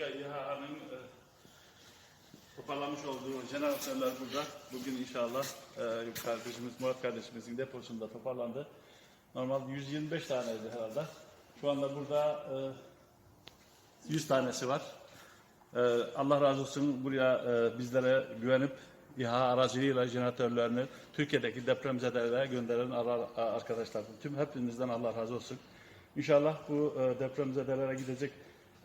başka İHA'nın e, toparlamış olduğu jeneratörler burada. Bugün inşallah e, kardeşimiz, Murat kardeşimizin deposunda toparlandı. Normalde 125 taneydi herhalde. Şu anda burada e, 100 tanesi var. E, Allah razı olsun buraya e, bizlere güvenip İHA aracılığıyla jeneratörlerini Türkiye'deki depremzedelere gönderen arkadaşlar. Tüm hepinizden Allah razı olsun. İnşallah bu e, depremzedelere gidecek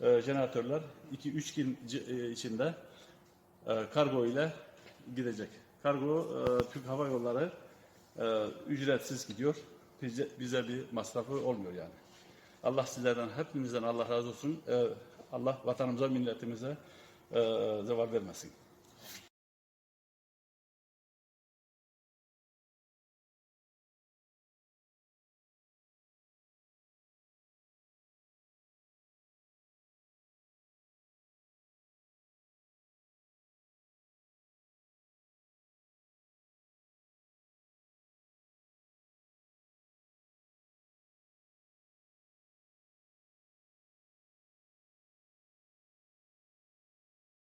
e, jeneratörler 2-3 gün e, içinde e, kargo ile gidecek. Kargo e, Türk Hava Yolları e, ücretsiz gidiyor. Bize, bize bir masrafı olmuyor yani. Allah sizlerden hepinizden Allah razı olsun. E, Allah vatanımıza, milletimize e, zeval vermesin.